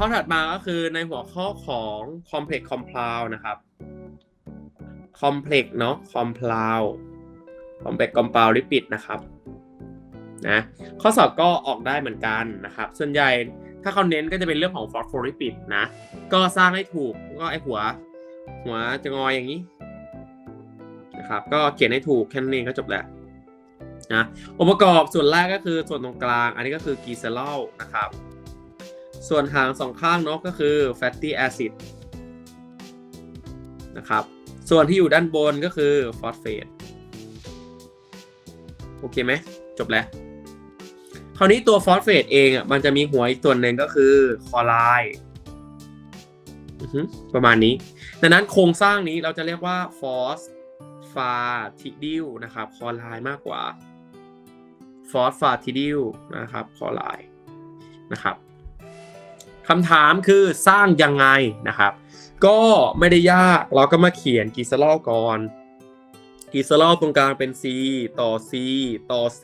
ข้อถัดมาก็คือในหัวข้อของ complex compound นะครับ complex เนาะ compound complex compound lipid นะครับนะข้อสอบก็ออกได้เหมือนกันนะครับ ส่วนใหญ่ถ้าเขาเน้นก็จะเป็นเรื่องของ phospholipid นะ ก็สร้างให้ถูกก็ไอหัว หัวจะงอยอย่างนี้นะครับ ก็เขียนให้ถูกแค่นั้นเองก็จบแล้วนะองค์ประกอบส่วนแรกก็คือส่วนตรงกลาง อันนี้ก็คือกีเซลลนะครับ ส่วนหางสองข้างเนาะก็คือ fatty acid นะครับ ส่วนที่อยู่ด้านบนก็คือ phosphate โอเคไหม จบแล้ว คราวนี้ตัว phosphate เองอะมันจะมีหัวอีกส่วนหนึ่งก็คือ chloride อือฮึประมาณนี้ ดังนั้นโครงสร้างนี้เราจะเรียกว่า phosphatidyl นะครับ chloride มากกว่า phosphatidyl นะครับ chloride นะครับ คำถามคือสร้างยังไงนะครับ ก็ไม่ได้ยากเราก็มาเขียนกีซาลอลก่อนกีซาลอลตรงกลางเป็น C ต่อ C ต่อ C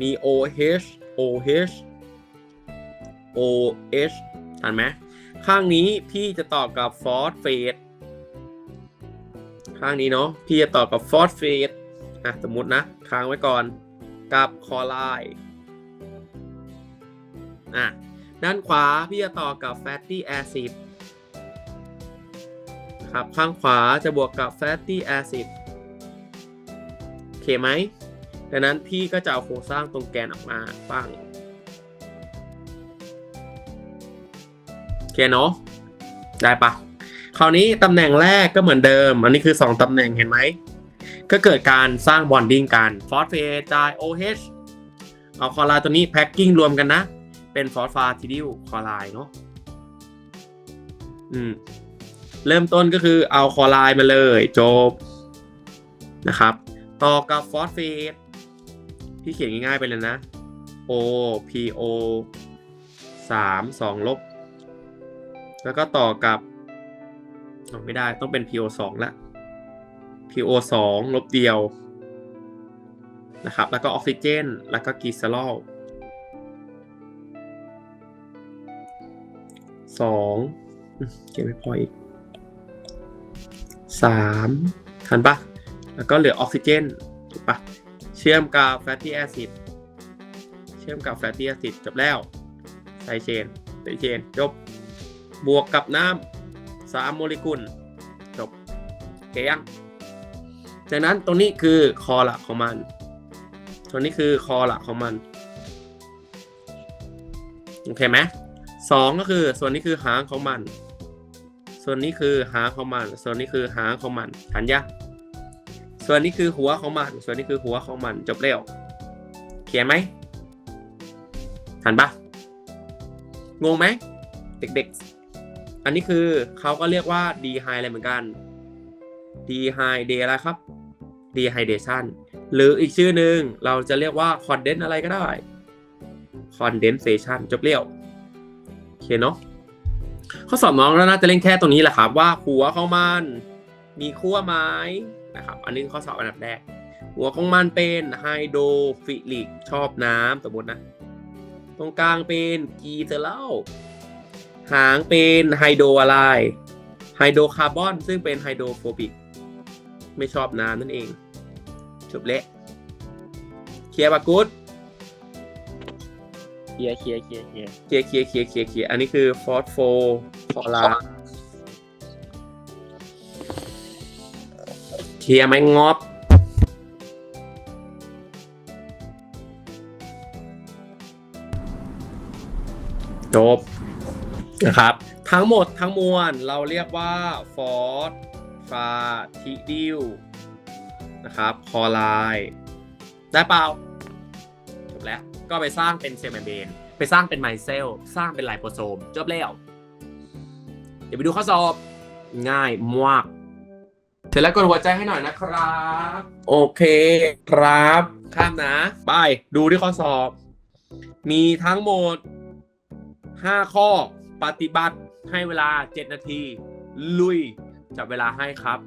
มี OH OH OH ทันไหมข้างนี้พี่จะต่อกับฟอสเฟตข้างนี้เนาะพี่จะต่อกับฟอสเฟตอะสมมตินะ ค้างไว้ก่อนกับคอไรด์อะ ด้านขวาพี่จะต่อกับ fatty acid ครับข้างขวาจะบวกกับ fatty acid โอเคไหมดังนั้นพี่ก็จะเอาโครงสร้างตรงแกนออกมาปั้งโอเคเนาะได้ปะคราวนี้ตำแหน่งแรกก็เหมือนเดิม อันนี้คือ 2ตำแหน่งเห็นไหม ก็เกิดการสร้างบอนดิ้งกันฟอสเฟตจ่าย OH เอาคอลาตัวนี้แพ็กกิ้งรวมกันนะ เป็นฟอสฟาทิดิลคลอไรด์เนาะอืมเริ่มต้นก็คือเอาคลอไรด์มาเลยจบนะครับ ต่อกับฟอสเฟตพี่เขียนง่ายๆไปเลยนะ O P O 3 2ลบ แล้วก็ต่อกับอ๋อไม่ได้ต้องเป็น PO 2ละ PO 2ลบเดียวนะครับ แล้วก็ออกซิเจน แล้วก็กีซาลอล สองเก็บไม่พออีกสามทันปะแล้วก็เหลือออกซิเจนถูกปะเชื่อมกับแฟตตี้แอซิดเชื่อมกับแฟตตี้แอซิดจบแล้วไซเชนไซเชนจบบวกกับน้ำสามโมเลกุลจบเคยังจากนั้นตรงนี้คือคอหลักของมันตัวนี้คือคอหลักของมัน โอเคไหม สองก็คือส่วนนี้คือหางของมัน ส่วนนี้คือหางของมัน ส่วนนี้คือหางของมันทันยะส่วนนี้คือหัวของมัน ส่วนนี้คือหัวของมันจบเร็วเขียนไหมทันปะงงไหมเด็กๆ อันนี้คือเขาก็เรียกว่าดีไฮอะไรเหมือนกันดีไฮเดอะไรครับดีไฮเดชันหรืออีกชื่อหนึ่งเราจะเรียกว่าคอนเดนอะไรก็ได้คอนเดนเซชันจบเร็ว เคเนาะข้อสอบน้องแล้วน่าจะเล่นแค่ตรงนี้แหละครับ ว่าหัวของมันมีขั้วไม้นะครับ อันนี้ข้อสอบอันดับแรก หัวของมันเป็นไฮโดรฟิลิกชอบน้ำสมมตินะ ตรงกลางเป็นกีเซลลหางเป็นไฮโดรอะไรไฮโดรคาร์บอนซึ่งเป็นไฮโดรโฟบิกไม่ชอบน้ำนั่นเองจบเละเคลียร์ปะกุด เคลียร์เคลียร์เคลียร์เคลียร์เคลียร์เคลียร์เคลียร์เคลียร์เคลียร์อันนี้คือฟอสโฟคอลาเคลียร์ไหมงอบจบนะครับ ทั้งหมดทั้งมวลเราเรียกว่าฟอสฟาทิดิลนะครับคอไลได้เปล่าจบแล้ว ก็ไปสร้างเป็นเซลล์แมมเบรนไปสร้างเป็นไมเซลสร้างเป็นไลโปโซมจบแล้ว เดี๋ยวไปดูข้อสอบง่ายมากเสร็จแล้วกดหัวใจให้หน่อยนะครับ โอเคครับ ข้ามนะไปดูที่ข้อสอบ มีทั้งหมด 5 ข้อปฏิบัติให้เวลา 7 นาที ลุยจับเวลาให้ครับ